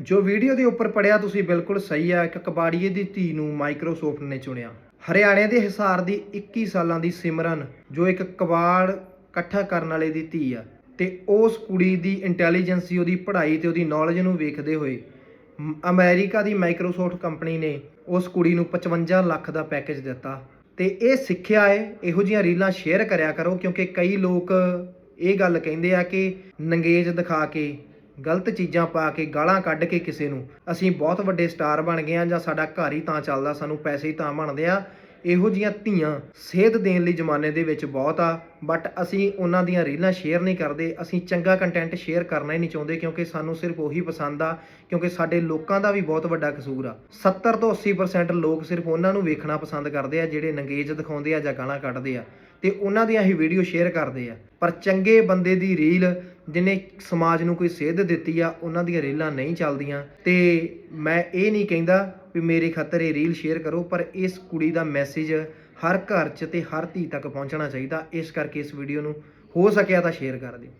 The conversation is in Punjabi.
ਜੋ ਵੀਡੀਓ ਦੇ ਉੱਪਰ ਪੜਿਆ ਤੁਸੀਂ ਬਿਲਕੁਲ ਸਹੀ ਆ, ਇੱਕ ਕਬਾੜੀਏ ਦੀ ਧੀ ਨੂੰ ਮਾਈਕਰੋਸਾਫਟ ਨੇ ਚੁਣਿਆ। ਹਰਿਆਣੇ ਦੇ ਹਿਸਾਰ ਦੀ 21 ਸਾਲਾਂ ਦੀ ਸਿਮਰਨ, ਜੋ ਇੱਕ ਕਬਾੜ ਇਕੱਠਾ ਕਰਨ ਵਾਲੇ ਦੀ ਧੀ ਆ, ਤੇ ਉਸ ਕੁੜੀ ਦੀ ਇੰਟੈਲੀਜੈਂਸੀ ਉਹਦੀ ਪੜ੍ਹਾਈ ਤੇ ਉਹਦੀ ਨੌਲੇਜ ਨੂੰ ਵੇਖਦੇ ਹੋਏ ਮ- ਅਮਰੀਕਾ ਦੀ ਮਾਈਕਰੋਸਾਫਟ ਕੰਪਨੀ ਨੇ ਉਸ ਕੁੜੀ ਨੂੰ 55 ਲੱਖ ਦਾ ਪੈਕੇਜ ਦਿੱਤਾ। ਤੇ ਇਹ ਸਿੱਖਿਆ ਹੈ ਇਹੋ ਜਿਹੀਆਂ ਰੀਲਾਂ ਸ਼ੇਅਰ ਕਰਿਆ ਕਰੋ, ਕਿਉਂਕਿ ਕਈ ਲੋਕ ਇਹ ਗੱਲ ਕਹਿੰਦੇ ਆ ਕਿ ਨੰਗੇਜ ਦਿਖਾ ਕੇ ਗਲਤ ਚੀਜ਼ਾਂ ਪਾ ਕੇ ਗਾਲਾਂ ਕੱਢ ਕੇ ਕਿਸੇ ਨੂੰ। ਅਸੀਂ ਬਹੁਤ ਵੱਡੇ ਸਟਾਰ ਬਣ ਗਏ ਆ ਜਾਂ ਸਾਡਾ ਘਰ ਹੀ ਤਾਂ ਚੱਲਦਾ, ਸਾਨੂੰ ਪੈਸੇ ਹੀ ਤਾਂ ਬਣਦੇ ਆ। ਇਹੋ ਜੀਆਂ ਧੀਆਂ ਸੇਧ ਦੇਣ ਲਈ ਜ਼ਮਾਨੇ ਦੇ ਵਿੱਚ ਬਹੁਤ ਆ ਬਟ ਅਸੀਂ ਉਹਨਾਂ ਦੀਆਂ ਰੀਲਾਂ ਸ਼ੇਅਰ ਨਹੀਂ ਕਰਦੇ, ਅਸੀਂ ਚੰਗਾ ਕੰਟੈਂਟ ਸ਼ੇਅਰ ਕਰਨਾ ਹੀ ਨਹੀਂ ਚਾਹੁੰਦੇ ਕਿਉਂਕਿ ਸਾਨੂੰ ਸਿਰਫ ਉਹੀ ਪਸੰਦ ਆ, ਕਿਉਂਕਿ ਸਾਡੇ ਲੋਕਾਂ ਦਾ ਵੀ ਬਹੁਤ ਵੱਡਾ ਕਸੂਰ ਆ। 70 ਤੋਂ 80% ਲੋਕ ਸਿਰਫ ਉਹਨਾਂ ਨੂੰ ਵੇਖਣਾ ਪਸੰਦ ਕਰਦੇ ਆ, ਜਿਹੜੇ ਨੰਗੇਜ ਦਿਖਾਉਂਦੇ ਆ ਜਾਂ ਗਾਲਾਂ ਕੱਢਦੇ ਆ ਤੇ ਉਹਨਾਂ ਦੀਆਂ ਹੀ ਵੀਡੀਓ ਸ਼ੇਅਰ ਕਰਦੇ ਆ। ਪਰ ਚੰਗੇ ਬੰਦੇ ਦੀ ਰੀਲ ਜਿਹਨੇ ਸਮਾਜ ਨੂੰ ਕੋਈ ਸੇਧ ਦਿੱਤੀ ਆ, ਉਹਨਾਂ ਦੀਆਂ ਰੀਲਾਂ ਨਹੀਂ ਚੱਲਦੀਆਂ। ਤੇ ਮੈਂ ਇਹ ਨਹੀਂ ਕਹਿੰਦਾ ਵੀ ਮੇਰੇ ਖਾਤਰ ਇਹ ਰੀਲ ਸ਼ੇਅਰ ਕਰੋ, ਪਰ ਇਸ ਕੁੜੀ ਦਾ ਮੈਸੇਜ ਹਰ ਘਰ 'ਚ ਤੇ ਹਰ ਧੀ ਤੱਕ ਪਹੁੰਚਣਾ ਚਾਹੀਦਾ। ਇਸ ਕਰਕੇ ਇਸ ਵੀਡੀਓ ਨੂੰ ਹੋ ਸਕਿਆ ਤਾਂ ਸ਼ੇਅਰ ਕਰ ਦਿਓ।